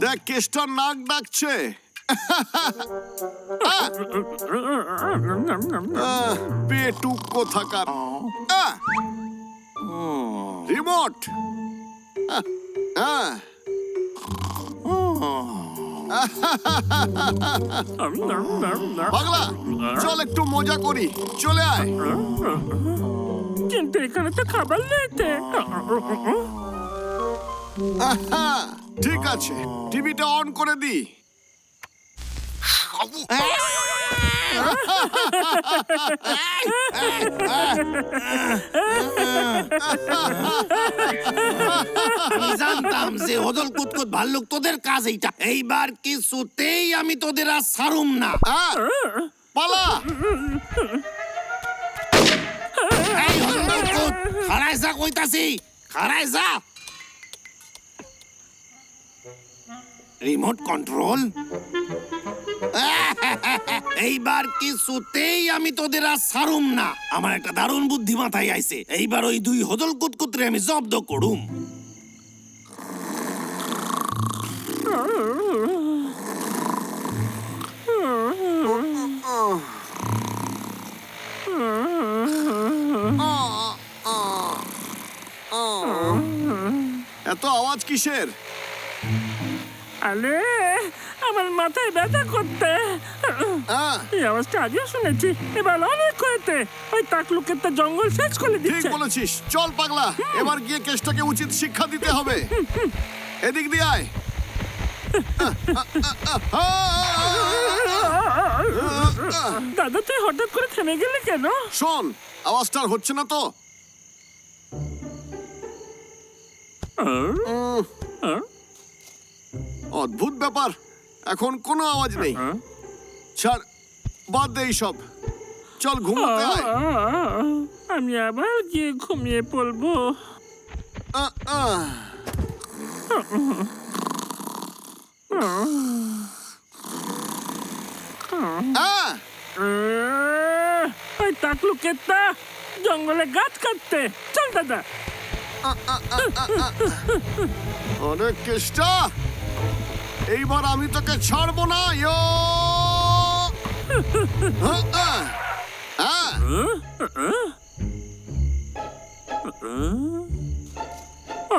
দেখ কেষ্টার নাক ডাকছে। পেটুক কোথাকার। রিমোট। আহ। পাগলা চল একটু মজা করি। চলে আয়। কিন্তু এখানে তো খাবার নেইতে ঠিক আছে টিভিটা অন করে দি। যে হদল কুতকুত ভাল্লুক তোদের কাজ এইটা। এইবার কিছুতেই আমি তোদের আর সারুম না। পালা। এই হদল কুতকুত খাড়ায় যা কইতাছি খাড়ায় যা। রিমোট কন্ট্রোল এইবার কিছুতেই আমি তোদের আর ছাড়ুম না। আমার একটা দারুণ বুদ্ধি মাথায় আইছে। এইবার ওই দুই হদল কুতকুতরে আমি জব্দ করুম। এত আওয়াজ কিসের? আরে আমার মাথায় ব্যথা করতে। আহ, এই আওয়াজটা আজও শুনেছি। এবার অনেক হয়েছে। ওই তাকলুকের তো জঙ্গল শেষ করে ঠিক দিচ্ছে। বলেছিস। চল পাগলা এবার গিয়ে কেষ্টাকে উচিত শিক্ষা দিতে হবে। এদিক দিয়ে আয়। দাদা তুই হঠাৎ করে থেমে গেলে কেন? শোন আওয়াজটা আর হচ্ছে না তো। অদ্ভুত ব্যাপার এখন কোনো আওয়াজ নেই। ছাড় বাদ দে সব চল ঘুমোতে আয়। আমি আবার গিয়ে ঘুমিয়ে পড়ব। আহ, আহ। তাকলুকেরটা জঙ্গলে গাছ কাটতে। চল দাদা। অনেক কেষ্টা এইবার আমি তোকে ছাড়বো না ইয়ো। আহ। আহ,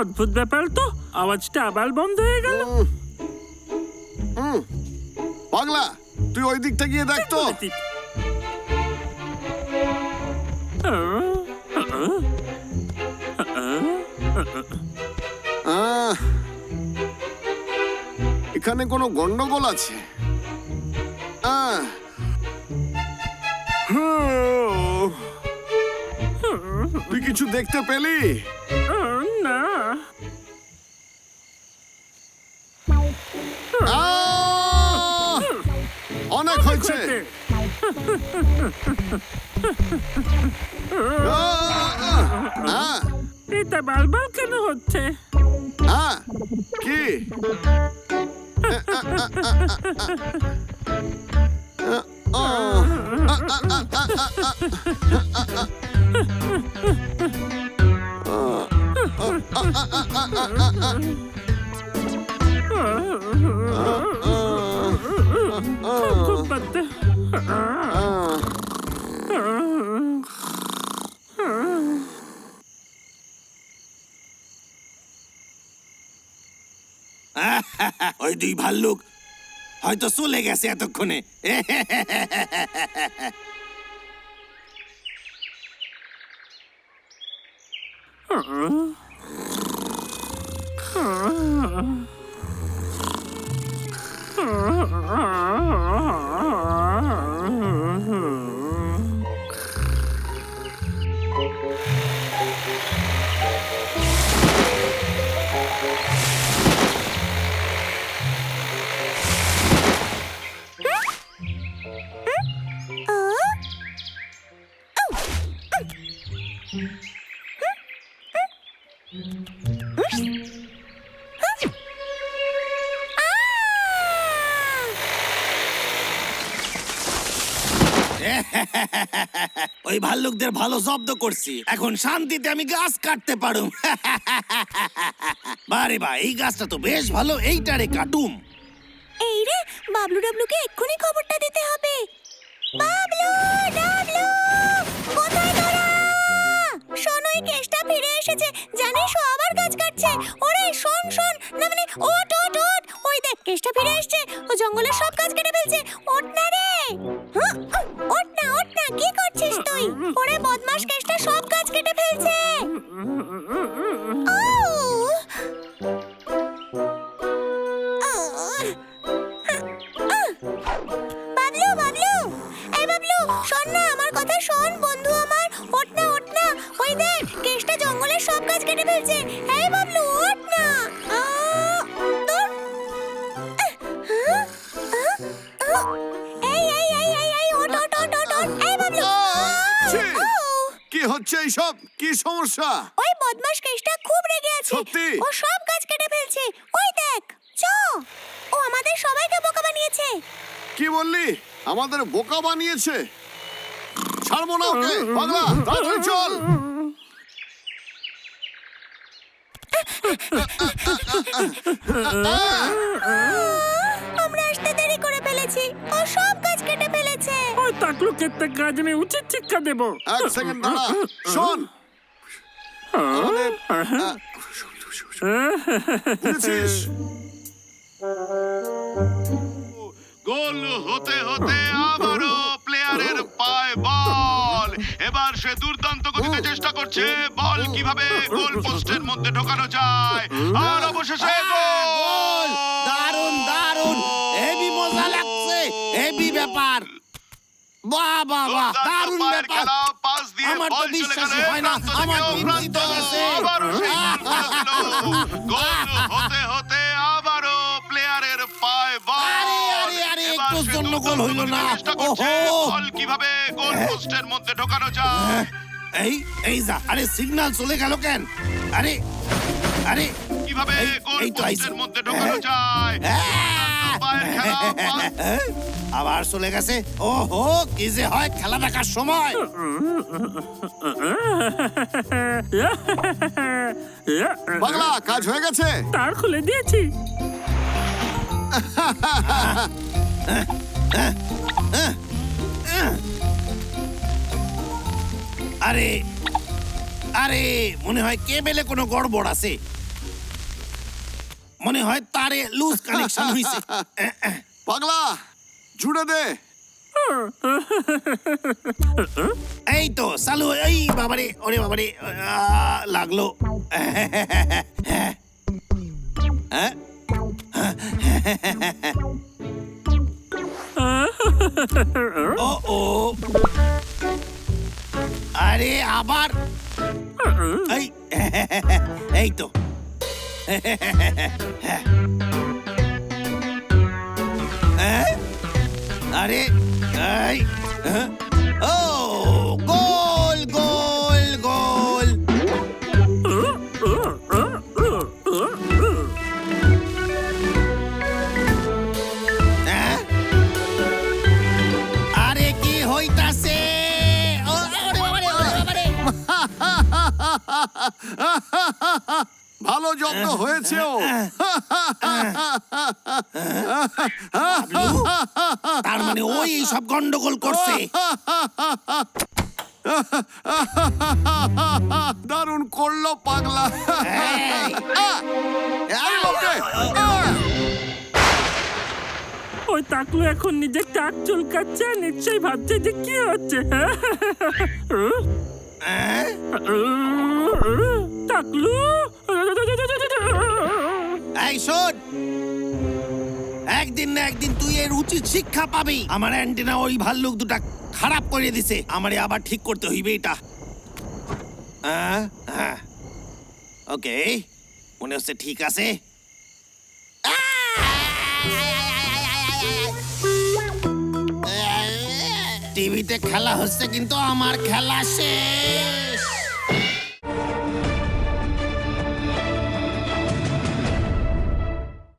অদ্ভুত ব্যাপার তো আওয়াজটা আবার বন্ধ হয়ে গেল। হুম। পাগলা তুই ওই দিকটা গিয়ে দেখ তো। আহ, এখানে কোনো গন্ডগোল আছে। তুই কিছু দেখতে পেলি? না। হয়েছে এটা বারবার কেন হচ্ছে! কি খুব ওই দুই ভাল্লুক হয়তো চলে গেছে এতক্ষণে Uh-uh. ওই ভাল্লুকদের ভালো জব্দ করছি। এখন শান্তিতে আমি গাছ কাটতে পারুম। বারে বা, এই গাছটা তো বেশ ভালো, এইটারে কাটুম। এই রে, বাবলু ডাবলুকে এক্ষুনি খবরটা দিতে হবে। বাবলু, ডাবলু, কোথায় শোনো ওই কেসটা ফিরে এসেছে। জানিস ও আবার গাছ কাটছে। ওরে, শোন শোন। না মানে ওট ওট ওট ওই দেখ, কেসটা ফিরে এসেছে। ও জঙ্গলের সব গাছ কেটে ফেলছে। ওট না রে। ওট না ওট না। কি করছিস তুই? ওরে বদমাস কেসটা সব গাছ কেটে ফেলছে। ওই দেখ কেষ্টা জঙ্গলের সব গাছ কেটে ফেলছে। এই বাবলু ওঠ না। এই এই এই এই এই। এই। কি হচ্ছে এইসব? কি সমস্যা? ওই বদমাস কেষ্টা খুব রেগে আছে। সত্যি? ও সব গাছ কেটে ফেলছে। ওই দেখ চ। ও আমাদের সবাইকে বোকা বানিয়েছে। কি বললি? আমাদের বোকা বানিয়েছে? ছাড়বো না ওকে। পাগলা তাড়াতাড়ি চল। আমরা আসতে দেরি করে ফেলেছি। ও সব গাছ কেটে ফেলেছে। ওই তাকলুকে একটা কাজ নিয়ে উচিত শিক্ষা দেবো। এক সেকেন্ড দাঁড়া শোন। আমাদের আহ, বুঝেছিস গোল হতে হতে আবারও প্লেয়ারের সে দুর্দান্ত গতিতে চেষ্টা করছে। বল কীভাবে গোল পোস্টের মধ্যে ঢোকানো যায়? আর অবশেষে গোল! দারুণ দারুণ হেভি মজা লাগছে হেভি ব্যাপার। বাহ বাহ বাহ পায়ের ব্যাপার। পাস দিয়ে আমার তো গেলে হয় না, আমার। জিতে গেছে। গোল হতে হতে জন্য গোল হইল না। চেষ্টা করছে ওহো। বল কীভাবে গোল পোস্টের মধ্যে ঢোকানো যায়। এই এই যা। আরে সিগন্যাল চলে গেল কেন? আরে আরে। কীভাবে এই- গোল এই তো আইছে। পোস্টের মধ্যে ঢোকানো যায়? আহ! পায়ের খেলা, পাস হ্যাঁ? আবার চলে গেছে। ওহো কি যে হয় খেলা দেখার সময়। পাগলা কাজ হয়ে গেছে। তার খুলে দিয়েছি। আরে আরে মনে হয় কেবেলে কোনো গড়বড় আছে। মনে হয় তারে লুজ কানেকশন হইছে। পাগলা জুড়ে দে। এই তো চালু এই বাবারে ওরে বাবারে লাগল। হ্যাঁ? ও আরে আবার এই এই তো হ্যাঁ? আরে হ্যাঁ? জব্দ হয়েছে ও তার মানে ওই সব গন্ডগোল করছে। দারুণ করল পাগলা! ওই তাকলু এখন নিজে কাক চুলকাচ্ছে নিশ্চয়ই ভাবছে যে কি হচ্ছে। হ্যাঁ? তাকলু? এই শোন একদিন না একদিন তুই এর উচিত শিক্ষা পাবি। আমার অ্যান্টেনা ওই ভাল্লুক খারাপ করে দিছে। আমারে আবার ঠিক করতে হইবে এটা। ওকে মনে হচ্ছে ঠিক আছে। টিভিতে খেলা হচ্ছে কিন্তু আমার খেলা শেষ।